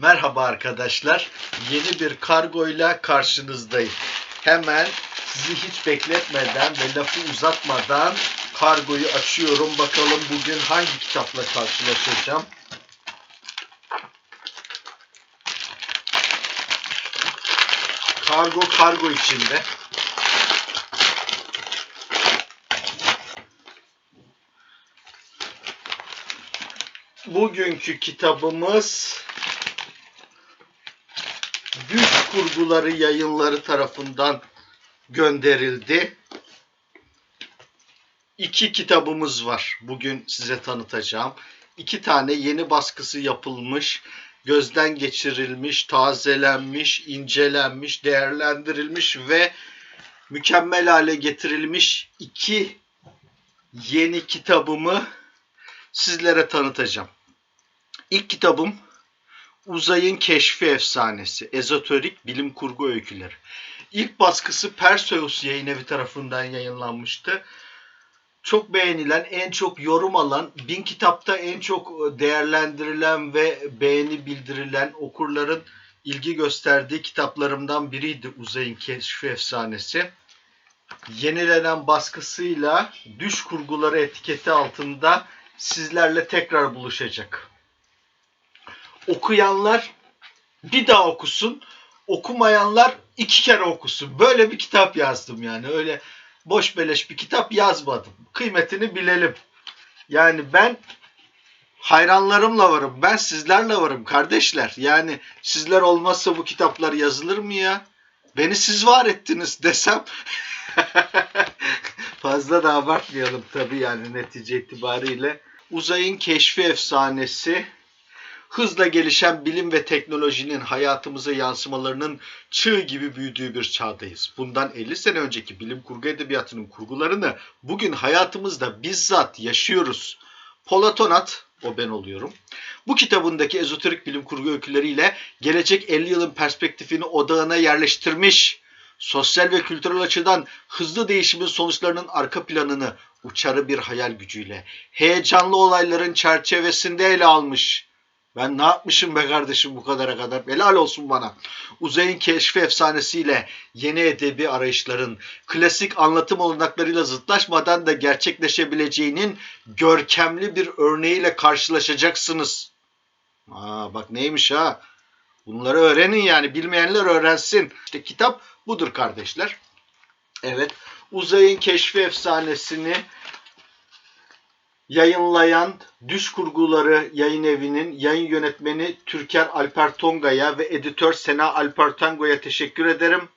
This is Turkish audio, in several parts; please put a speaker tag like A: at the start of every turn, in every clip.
A: Merhaba arkadaşlar. Yeni bir kargoyla karşınızdayım. Hemen sizi hiç bekletmeden ve lafı uzatmadan kargoyu açıyorum. Bakalım bugün hangi kitapla karşılaşacağım. Kargo kargo içinde. Bugünkü kitabımız Düş Kurguları Yayınları tarafından gönderildi. İki kitabımız var. Bugün size tanıtacağım. İki tane yeni baskısı yapılmış, gözden geçirilmiş, tazelenmiş, incelenmiş, değerlendirilmiş ve mükemmel hale getirilmiş iki yeni kitabımı sizlere tanıtacağım. İlk kitabım Uzayın Keşfi Efsanesi, Ezoterik Bilim Kurgu Öyküleri. İlk baskısı Perseus yayın evi tarafından yayınlanmıştı. Çok beğenilen, en çok yorum alan, bin kitapta en çok değerlendirilen ve beğeni bildirilen okurların ilgi gösterdiği kitaplarımdan biriydi Uzayın Keşfi Efsanesi. Yenilenen baskısıyla düş kurguları etiketi altında sizlerle tekrar buluşacak. Okuyanlar bir daha okusun, okumayanlar iki kere okusun. Böyle bir kitap yazdım yani. Öyle boş beleş bir kitap yazmadım. Kıymetini bilelim. Yani ben hayranlarımla varım. Ben sizlerle varım kardeşler. Yani sizler olmazsa bu kitaplar yazılır mı ya? Beni siz var ettiniz desem fazla da abartmayalım tabii yani netice itibariyle. Uzayın keşfi efsanesi hızla gelişen bilim ve teknolojinin hayatımıza yansımalarının çığ gibi büyüdüğü bir çağdayız. Bundan 50 sene önceki bilim kurgu edebiyatının kurgularını bugün hayatımızda bizzat yaşıyoruz. Polatonat, o ben oluyorum. Bu kitabındaki ezoterik bilim kurgu öyküleriyle gelecek 50 yılın perspektifini odağına yerleştirmiş, sosyal ve kültürel açıdan hızlı değişimin sonuçlarının arka planını uçarı bir hayal gücüyle, heyecanlı olayların çerçevesinde ele almış. Ben ne yapmışım be kardeşim bu kadara kadar? Helal olsun bana. Uzayın keşfi efsanesiyle yeni edebi arayışların klasik anlatım olanaklarıyla zıtlaşmadan da gerçekleşebileceğinin görkemli bir örneğiyle karşılaşacaksınız. Aa bak neymiş ha? Bunları öğrenin yani bilmeyenler öğrensin. İşte kitap budur kardeşler. Evet. Uzayın keşfi efsanesini yayınlayan Düş Kurguları yayın evinin yayın yönetmeni Türker Alper Tonga'ya ve editör Sena Alper Tango'ya teşekkür ederim.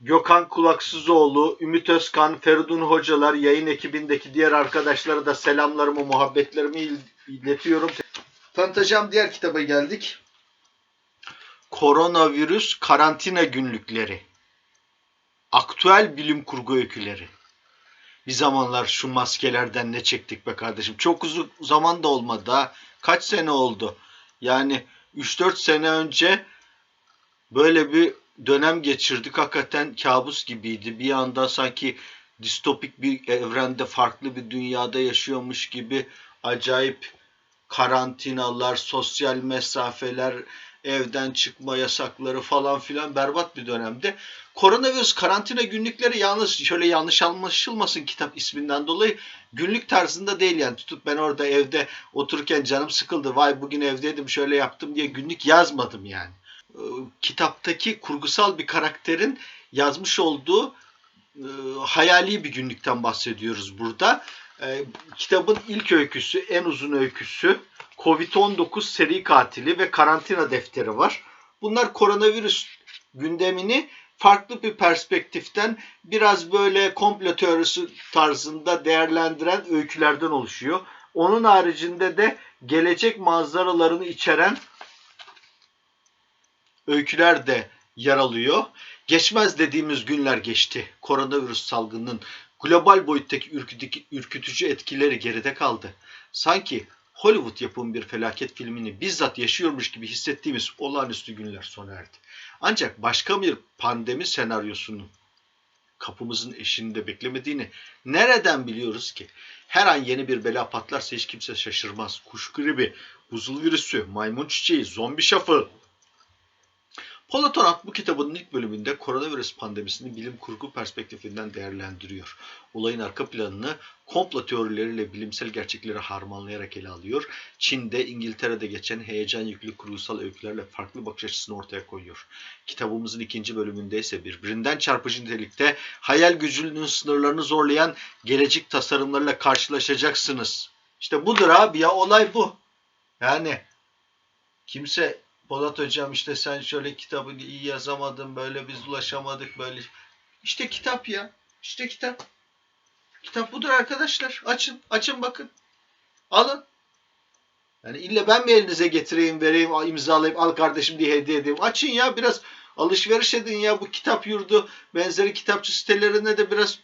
A: Gökhan Kulaksızoğlu, Ümit Özkan, Feridun Hocalar, yayın ekibindeki diğer arkadaşlara da selamlarımı, muhabbetlerimi iletiyorum. Tanıtacağım diğer kitaba geldik. Koronavirüs karantina günlükleri. Aktüel bilim kurgu öyküleri. Bir zamanlar şu maskelerden ne çektik be kardeşim. Çok uzun zaman da olmadı ha. Kaç sene oldu? Yani 3-4 sene önce böyle bir dönem geçirdik. Hakikaten kabus gibiydi. Bir anda sanki distopik bir evrende farklı bir dünyada yaşıyormuş gibi acayip karantinalar, sosyal mesafeler, evden çıkma yasakları falan filan berbat bir dönemde. Koronavirüs karantina günlükleri yalnız şöyle yanlış anlaşılmasın kitap isminden dolayı günlük tarzında değil yani tutup ben orada evde otururken canım sıkıldı vay bugün evdeydim şöyle yaptım diye günlük yazmadım yani. Ee, kitaptaki kurgusal bir karakterin yazmış olduğu e, hayali bir günlükten bahsediyoruz burada. E, kitabın ilk öyküsü, en uzun öyküsü Covid-19 seri katili ve karantina defteri var. Bunlar koronavirüs gündemini farklı bir perspektiften biraz böyle komplo teorisi tarzında değerlendiren öykülerden oluşuyor. Onun haricinde de gelecek manzaralarını içeren öyküler de yer alıyor. Geçmez dediğimiz günler geçti. Koronavirüs salgınının global boyuttaki ürkütücü etkileri geride kaldı. Sanki Hollywood yapım bir felaket filmini bizzat yaşıyormuş gibi hissettiğimiz olağanüstü günler sona erdi. Ancak başka bir pandemi senaryosunun kapımızın eşiğinde beklemediğini nereden biliyoruz ki? Her an yeni bir bela patlarsa hiç kimse şaşırmaz. Kuş gribi, buzul virüsü, maymun çiçeği, zombi şafı. Polatonat bu kitabının ilk bölümünde koronavirüs pandemisini bilim kurgu perspektifinden değerlendiriyor. Olayın arka planını komplo teorileriyle bilimsel gerçekleri harmanlayarak ele alıyor. Çin'de, İngiltere'de geçen heyecan yüklü kurgusal öykülerle farklı bakış açısını ortaya koyuyor. Kitabımızın ikinci bölümünde ise birbirinden çarpıcı nitelikte hayal gücünün sınırlarını zorlayan gelecek tasarımlarla karşılaşacaksınız. İşte budur abi ya olay bu. Yani kimse Polat hocam işte sen şöyle kitabı iyi yazamadın böyle biz ulaşamadık böyle. İşte kitap ya. İşte kitap. Kitap budur arkadaşlar. Açın. Açın bakın. Alın. Yani illa ben mi elinize getireyim, vereyim, imzalayıp al kardeşim diye hediye edeyim. Açın ya biraz alışveriş edin ya bu kitap yurdu benzeri kitapçı sitelerine de biraz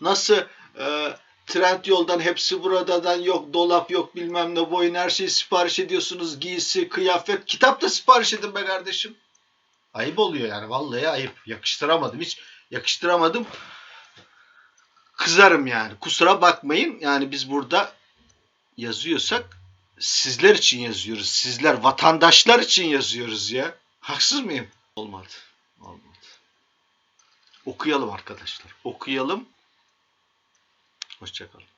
A: nasıl e, trend yoldan hepsi buradadan yok dolap yok bilmem ne boyun her şeyi sipariş ediyorsunuz giysi kıyafet. Kitap da sipariş edin be kardeşim. Ayıp oluyor yani vallahi ayıp. Yakıştıramadım hiç yakıştıramadım. Kızarım yani kusura bakmayın. Yani biz burada yazıyorsak sizler için yazıyoruz. Sizler vatandaşlar için yazıyoruz ya. Haksız mıyım? Olmadı olmadı. Okuyalım arkadaşlar okuyalım Hoşçakalın.